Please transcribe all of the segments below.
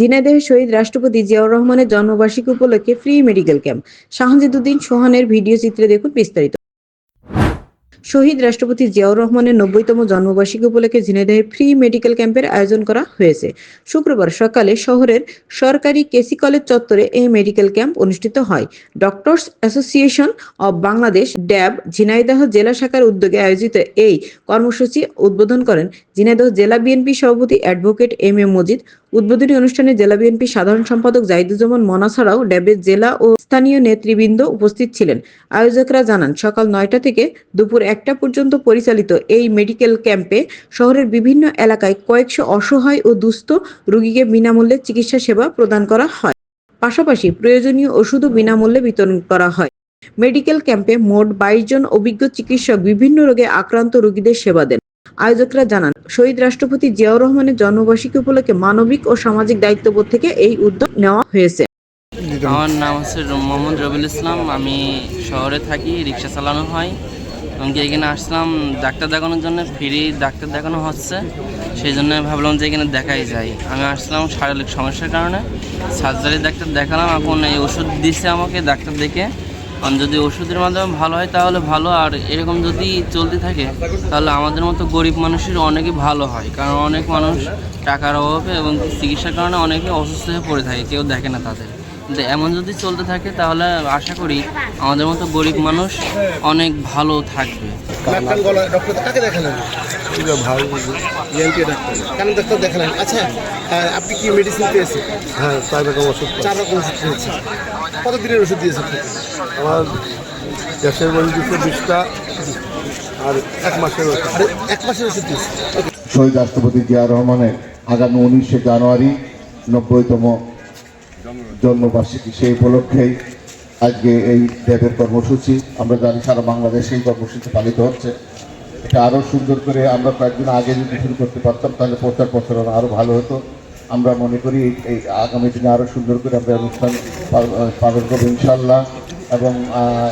ঝিনাইদহের শহীদ রাষ্ট্রপতি জিয়াউর রহমানের জন্মবার্ষিকী উপলক্ষে ফ্রি মেডিকেল ক্যাম্প। শাহজিদুদ্দিন সোহানের ভিডিও চিত্রে দেখুন বিস্তারিত। শহীদ রাষ্ট্রপতি জিয়াউর রহমানের নব্বইতম জন্মবার্ষিকী উপলক্ষে ঝিনাইদহে ফ্রি মেডিকেল ক্যাম্পের আয়োজন করা হয়েছে। শুক্রবার সকালে শহরের সরকারি কেসি কলেজ চত্বরে এই মেডিকেল ক্যাম্প অনুষ্ঠিত হয়। Doctors association of Bangladesh, DAB, Jhenaidah জেলা শাখার উদ্যোগে আয়োজিত এই কর্মসূচি উদ্বোধন করেন ঝিনাইদহ জেলা বিএনপি সভাপতি অ্যাডভোকেট এম এ মজিদ। উদ্বোধনী অনুষ্ঠানে জেলা বিএনপি সাধারণ সম্পাদক জাহিদুজ্জামান মনা ছাড়াও ড্যাবের জেলা ও স্থানীয় নেতৃবৃন্দ উপস্থিত ছিলেন। আয়োজকরা জানান, সকাল নয়টা থেকে দুপুর একটা পর্যন্ত পরিচালিত এই মেডিকেল ক্যাম্পে শহরের বিভিন্ন এলাকায় কয়েকশো অসহায় ও দুস্থ রোগীকে বিনামূল্যে চিকিৎসা সেবা প্রদান করা হয়। পাশাপাশি প্রয়োজনীয় ওষুধও বিনামূল্যে বিতরণ করা হয়। মেডিকেল ক্যাম্পে মোট বাইশ জন অভিজ্ঞ চিকিৎসক বিভিন্ন রোগে আক্রান্ত রোগীদের সেবা দেন। আয়োজকরা জানান, শহীদ রাষ্ট্রপতি জিয়াউর রহমানের জন্মবার্ষিকী উপলক্ষে মানবিক ও সামাজিক দায়িত্ববোধ থেকে এই উদ্যোগ নেওয়া হয়েছে। আমার নাম হচ্ছে মোহাম্মদ রবিউল ইসলাম। আমি শহরে থাকি, রিক্সা চালানো হয়। আমি এখানে আসলাম, ডাক্তার দেখানোর জন্য, ফ্রি ডাক্তার দেখানো হচ্ছে। সেই জন্য ভাবলাম যে এখানে দেখাই যায় আমি আসলাম শারীরিক সমস্যার কারণে। সার্জারি ডাক্তার দেখালাম, এখন এই ওষুধ দিচ্ছে আমাকে ডাক্তার দেখে। কারণ যদি ওষুধের মাধ্যমে ভালো হয় তাহলে ভালো আর এরকম যদি চলতে থাকে তাহলে আমাদের মতো গরিব মানুষের অনেকই ভালো হয়। কারণ অনেক মানুষ টাকার অভাবে এবং চিকিৎসার কারণে অনেকে অসুস্থ হয়ে পড়ে থাকে কেউ দেখে না তাদের। কিন্তু এমন যদি চলতে থাকে তাহলে আশা করি আমাদের মতো গরিব মানুষ অনেক ভালো থাকবে। ভালো ডাক্তার। ডাক্তার দেখালেন? আচ্ছা আপনি কি মেডিসিন পেয়েছেন? হ্যাঁ চার রকম ওষুধ পাই। চার রকম ওষুধ পেয়েছেন। কত দিনের ওষুধ দিয়েছেন? আমার গ্যাসের বিশটা আর এক মাসের এক মাসের ওষুধ শহীদ রাষ্ট্রপতি জিয়া রহমানের আগামী উনিশে জানুয়ারি নব্বইতম জন্মবার্ষিকী সেই উপলক্ষেই আজকে এই দেবের কর্মসূচি। আমরা জানি সারা বাংলাদেশে এই কর্মসূচি পালিত হচ্ছে। এটা আরও সুন্দর করে আমরা কয়েকদিন আগে যদি শুরু করতে পারতাম তাহলে প্রচার প্রচারণ আরও ভালো হতো। আমরা মনে করি এই- আগামী দিনে আরও সুন্দর করে আমরা অনুষ্ঠান পাল- পালন করব ইনশাল্লাহ এবং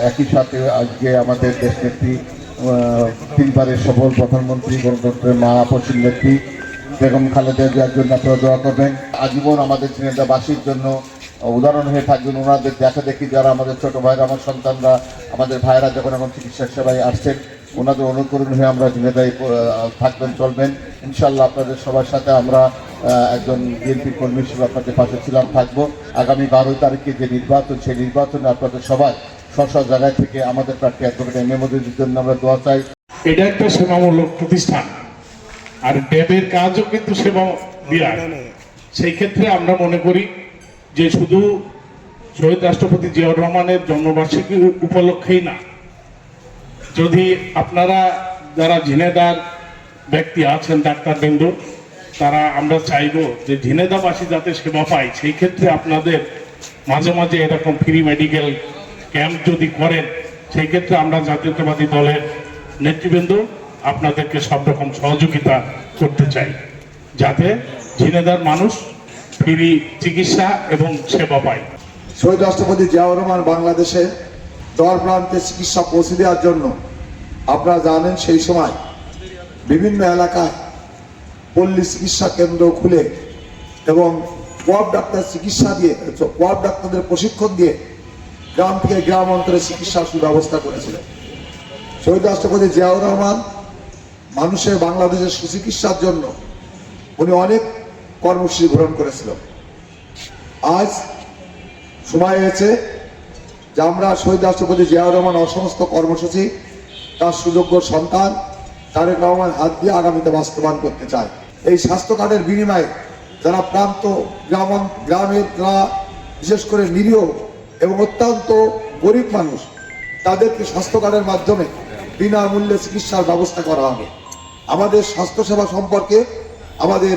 একই সাথে আজকে আমাদের দেশনেত্রী আহ, তিনবারের সফল প্রধানমন্ত্রী গণতন্ত্রের মা পশ্চিম নেত্রী বেগম খালেদা জিয়ার জন্য আপনারা দোয়া করবেন। আজীবন আমাদের ছিনেদাবাসীর জন্য উদাহরণ হয়ে থাকবেন। ওনাদের দেখা দেখি যারা আমাদের ছোট ভাইরা আমার সন্তানরা আমাদের ভাইরা যখন এখন চিকিৎসা সেবায় আসছেন ওনাদের অনুকরণ হয়ে আমরা ঝিনেদায় থাকবেন চলবেন। ইনশাল্লাহ আপনাদের সবার সাথে আমরা একজন বিএনপি কর্মী হিসেবে আপনাদের পাশে ছিলাম থাকব। আগামী বারোই তারিখে যে নির্বাচন সেই নির্বাচনে আপনাদের সবাই স্ব স্ব জায়গায় থেকে আমাদের প্রার্থী অ্যাডভোকেট এম এ মোদীর জন্য আমরা দোয়া চাই। এটা একটা সেবামূলক প্রতিষ্ঠান। আর ড্যাবের কাজও কিন্তু সেবা বিরাট। সেই ক্ষেত্রে আমরা মনে করি যে শুধু শহীদ রাষ্ট্রপতি জিয়াউর রহমানের জন্মবার্ষিকী উপলক্ষেই না যদি আপনারা যারা ঝিনেদার ব্যক্তি আছেন ডাক্তারবৃন্দ তারা আমরা চাইব যে ঝিনেদাবাসী যাতে সেবা পায়। সেই ক্ষেত্রে আপনাদের মাঝে মাঝে এরকম ফ্রি মেডিকেল ক্যাম্প যদি করেন, সেই ক্ষেত্রে আমরা জাতীয়তাবাদী দলের নেতৃবৃন্দ আপনাদেরকে সব রকম সহযোগিতা করতে চাই, যাতে ঝিনেদার মানুষ ফ্রি চিকিৎসা এবং সেবা পায়। শহীদ রাষ্ট্রপতি জিয়াউর রহমান বাংলাদেশে দর প্রান্তে চিকিৎসা পৌঁছে দেওয়ার জন্য আপনারা জানেন সেই সময় বিভিন্ন এলাকায় পল্লী চিকিৎসা কেন্দ্র খুলে এবং কোয়াব ডাক্তার চিকিৎসা দিয়ে কোয়াব ডাক্তারদের প্রশিক্ষণ দিয়ে গ্রাম থেকে গ্রাম অন্তরে চিকিৎসার সুব্যবস্থা করেছিলেন। শহীদ রাষ্ট্রপতি জিয়াউর রহমান মানুষের বাংলাদেশের সুচিকিৎসার জন্য উনি অনেক কর্মসূচি গ্রহণ করেছিল আজ সময় হয়েছে যে আমরা শহীদ রাষ্ট্রপতি জিয়াউর রহমান অসমস্ত কর্মসূচি, তার সুযোগ্য সন্তান, তারেক রহমান হাত দিয়ে আগামীতে বাস্তবায়ন করতে চায়। এই স্বাস্থ্য কার্ডের বিনিময়ে যারা প্রান্ত গ্রাম গ্রামের যারা বিশেষ করে নিরীহ এবং অত্যন্ত গরিব মানুষ, তাদেরকে স্বাস্থ্য কার্ডের মাধ্যমে বিনামূল্যে চিকিৎসার ব্যবস্থা করা হবে। আমাদের স্বাস্থ্যসেবা সম্পর্কে আমাদের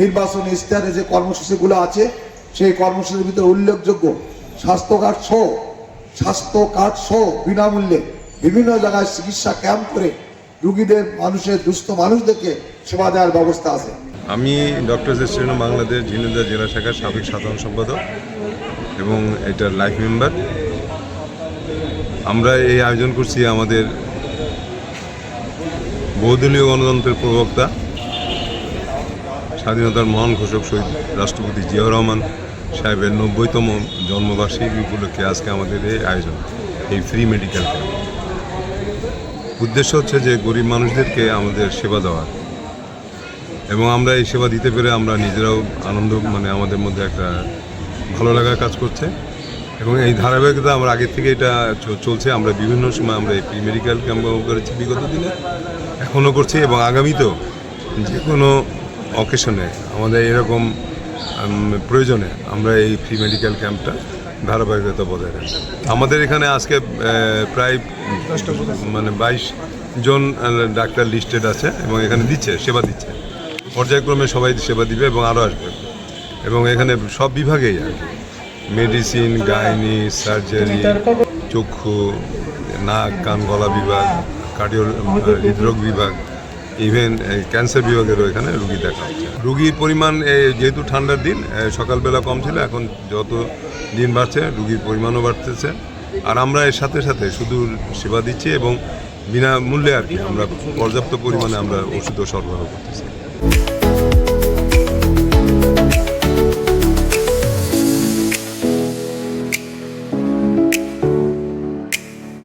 নির্বাচনী ইস্তাহারে যে কর্মসূচিগুলো আছে, সেই কর্মসূচির ভিতরে উল্লেখযোগ্য স্বাস্থ্য কার্ড সহ স্বাস্থ্য কার্ড সহ বিনামূল্যে বিভিন্ন জায়গায় চিকিৎসা ক্যাম্প করে রুগীদের, মানুষের, দুস্থ মানুষদেরকে সেবা দেওয়ার ব্যবস্থা আছে। আমি ডক্টর এসেস্টেন বাংলাদেশ ঝিনুদা জেলা শাখার সাবেক সাধারণ সম্পাদক এবং এটার লাইফ মেম্বার। আমরা এই আয়োজন করছি আমাদের বহুদলীয় গণতন্ত্রের প্রবক্তা, স্বাধীনতার মহান ঘোষক শহীদ রাষ্ট্রপতি জিয়াউর রহমান। সাহেবের নব্বইতম জন্মবার্ষিকী উপলক্ষে আজকে আমাদের এই আয়োজন, এই ফ্রি মেডিকেল ক্যাম্প উদ্দেশ্য হচ্ছে যে গরিব মানুষদেরকে আমাদের সেবা দেওয়া। এবং আমরা এই সেবা দিতে পেরে আমরা নিজেরাও আনন্দ মানে আমাদের মধ্যে একটা ভালো লাগা কাজ করছে। এবং এই ধারাবাহিকতা আমরা আগের থেকে এটা চলছে। আমরা বিভিন্ন সময় আমরা এই প্রি মেডিকেল ক্যাম্প করেছি বিগত দিনে, এখনও করছি এবং আগামীতেও যে কোনো অকেশনে আমাদের এরকম প্রয়োজনে আমরা এই ফ্রি মেডিকেল ক্যাম্পটা ধারাবাহিকতা বজায় রাখি। আমাদের এখানে আজকে প্রায় মানে বাইশ জন ডাক্তার লিস্টেড আছে এবং এখানে দিচ্ছে, সেবা দিচ্ছে। পর্যায়ক্রমে সবাই সেবা দিবে এবং আরও আসবে। এবং এখানে সব বিভাগেই আর মেডিসিন গাইনি সার্জারি চক্ষু, নাক, কান, গলা বিভাগ কার্ডিও হৃদরোগ বিভাগ ইভেন ক্যান্সার বিভাগেরও এখানে রুগী দেখা হচ্ছে। রুগীর পরিমাণ যেহেতু ঠান্ডার দিন সকালবেলা কম ছিল, এখন যত দিন বাড়ছে, রুগীর পরিমাণও বাড়তেছে। আর আমরা এর সাথে সাথে শুধু সেবা দিচ্ছি এবং বিনামূল্যে আর কি, আমরা পর্যাপ্ত পরিমাণে আমরা ওষুধও সরবরাহ করতেছি।